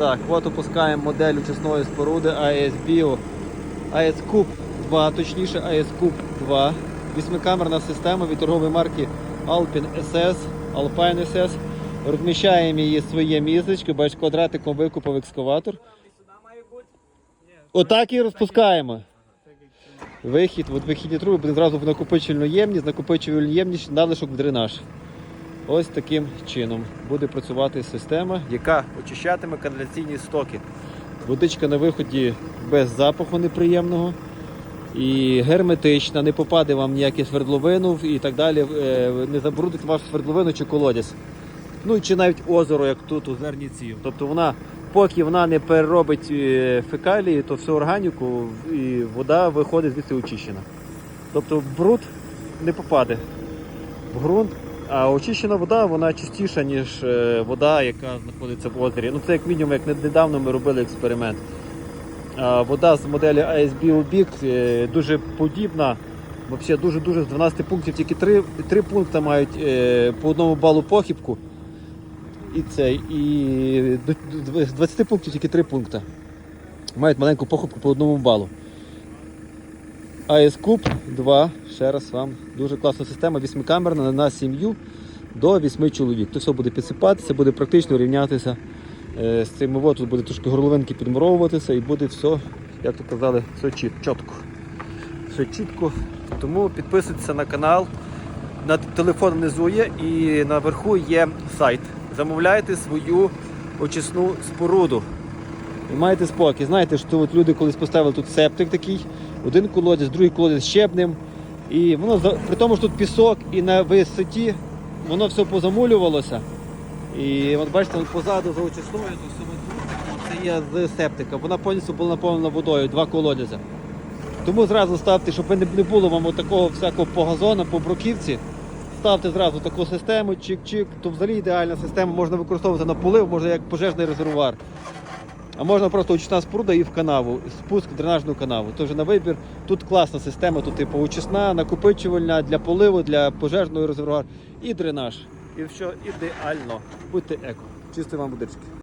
Так, от опускаємо модель очисної споруди AES Bio. AES Cube 2, точніше AES Cube 2. Вісьмикамерна система від торгової марки Alpine SS, Alpine SS. Розміщаємо її своє місечко, бач, квадратиком викупав екскаватор. Отак і розпускаємо. Вихід, от вихідні труби буде зразу в накопичувальну ємність, накопичувальну ємність, надлишок в дренаж. Ось таким чином буде працювати система, яка очищатиме каналізаційні стоки. Водичка на виході без запаху неприємного і герметична, не попаде вам ніяке свердловину і так далі, е, не забрудить вашу свердловину чи колодязь. Ну чи навіть озеро, як тут у Зерніці. Тобто вона, поки вона не переробить е, фекалії, то всю органіку і вода виходить звідси очищена. Тобто бруд не попаде в ґрунт, а очищена вода вона чистіша, ніж е, вода, яка знаходиться в озері. Ну це як мінімум, як недавно ми робили експеримент. Вода з моделі ASB Big е, дуже подібна. Взагалі дуже-дуже з 12 пунктів тільки 3, 3 пункти мають е, по одному балу похибку. І цей, і з 20 пунктів тільки 3 пункти. Мають маленьку похибку по одному балу. AS Cube 2, ще раз вам дуже класна система, вісьмикамерна на сім'ю до 8 чоловік. То все буде підсипатися, буде практично рівнятися е, з цим. Вот тут буде трошки горловинки підмуровуватися і буде все, як то казали, все чітко. Все чітко. Тому підписуйтесь на канал. На телефон внизу є і наверху є сайт. Замовляйте свою очисну споруду. І маєте спокій. Знаєте, що от люди колись поставили тут септик такий, один колодязь, другий колодязь щебнем. І воно при тому, що тут пісок і на висоті, воно все позамулювалося. І от бачите, позаду за очисною, то все це є з септика. Вона повністю була наповнена водою, два колодязя. Тому зразу ставте, щоб не було вам такого всякого по газону, по бруківці. Ставте зразу таку систему, чик-чик, то взагалі ідеальна система, можна використовувати на полив, можна як пожежний резервуар. А можна просто очисна споруда і в канаву, спуск в дренажну канаву. Тож на вибір. Тут класна система, тут типу очисна, накопичувальна для поливу, для пожежного резервуару і дренаж. І все ідеально. Будьте еко. Чисти вам водички.